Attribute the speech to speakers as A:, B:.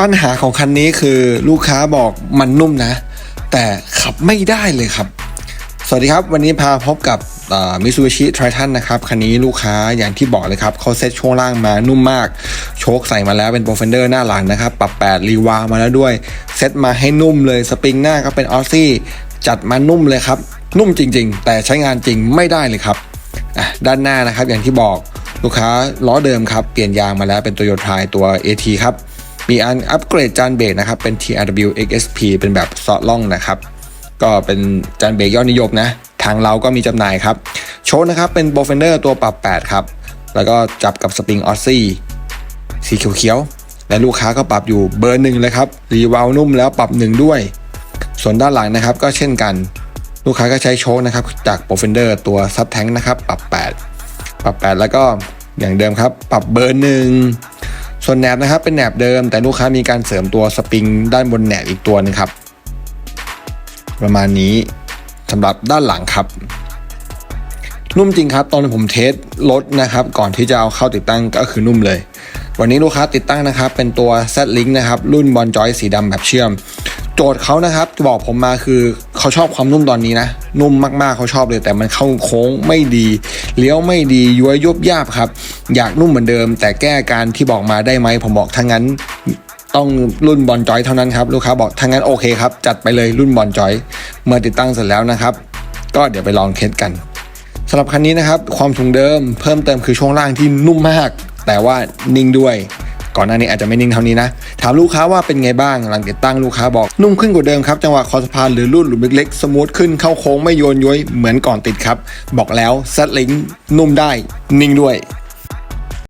A: ปัญหาของคันนี้คือลูกค้าบอกมันนุ่มนะ แต่ขับไม่ได้เลยครับ สวัสดีครับ วันนี้พาพบกับมิซูบิชิไททันนะครับ คันนี้ลูกค้าอย่างที่บอกเลยครับเขาเซ็ตช่วงล่างมานุ่มมาก โชคใส่มาแล้วเป็นโปรเฟนเดอร์หน้าหลังนะครับ ปรับ8รีวามาแล้วด้วย เซ็ตมาให้นุ่มเลยสปริงหน้าก็เป็นออซี่จัดมานุ่มเลยครับ นุ่มจริง ๆ แต่ใช้งานจริงไม่ได้เลยครับด้านหน้านะครับอย่างที่บอกลูกค้าล้อเดิมครับ เปลี่ยนยางมาแล้วเป็น Toyota ตัว AT ครับ มีอันอัปเกรดจานเบรกนะครับ เป็น TRW XSP เป็นแบบเซาะล่องนะครับ ก็เป็นจานเบรกยอดนิยมนะ ทางเราก็มีจำหน่ายครับ โชว์นะครับ เป็นโบเฟนเดอร์ตัวปรับ 8 ครับ แล้วก็จับกับสปริงออสซี่สีเขียวๆ และลูกค้าก็ปรับอยู่เบอร์หนึ่งเลยครับ รีวาลนุ่มแล้วปรับหนึ่งด้วย ส่วนด้านหลังนะครับก็เช่นกัน ลูกค้าก็ใช้โชว์นะครับ จากโบเฟนเดอร์ตัวซับแทงนะครับ ปรับ 8 ปรับ 8 แล้วก็อย่างเดิมครับ ปรับเบอร์หนึ่ง ส่วนแหนบนะครับเป็นแหนบเดิม แต่ลูกค้ามีการเสริมตัวสปริงด้านบนแหนบอีกตัวหนึงครับ ประมาณนี้สำหรับด้านหลังครับ นุ่มจริงครับ ตอนผมเทสรถนะครับ ก่อนที่จะเอาเข้าติดตั้งก็คือนุ่มเลย วันนี้ลูกค้าติดตั้งนะครับ เป็นตัว Z Link นะครับ รุ่นบอลจอยสีดำแบบเชื่อม จทย์เขานะครับบอกผมมาคือเขาชอบความนุ่มตอนนี้นะ นุ่มมากๆเขาชอบเลย แต่มันเข้าโค้งไม่ดี เลี้ยวไม่ดีย้วยยุบยาบครับ อยากนุ่มเหมือนเดิม แต่แก้การที่บอกมาได้ไหมผมบอกถ้างั้นต้องรุ่นบอลจอยเท่านั้นครับลูกค้าบอกถ้างั้นโอเคครับ จัดไปเลยรุ่นบอลจอย เมื่อติดตั้งเสร็จแล้วนะครับ ก็เดี๋ยวไปลองเทสกันสำหรับคันนี้นะครับ ความสูงเดิมเพิ่มเติมคือช่วงล่างที่นุ่มมาก แต่ว่านิ่งด้วย ก่อนหน้านี้อาจจะไม่นิ่งเท่านี้นะ ถามลูกค้าว่าเป็นไงบ้างหลังติดตั้งลูกค้าบอกนุ่มขึ้นกว่าเดิมครับจังหวะคอสะพานหรือรุ่นหลุมเล็กๆสมูทขึ้นเข้าโค้งไม่โยนย้อยเหมือนก่อนติดครับ บอกแล้วซัดลิงนุ่มได้นิ่งด้วย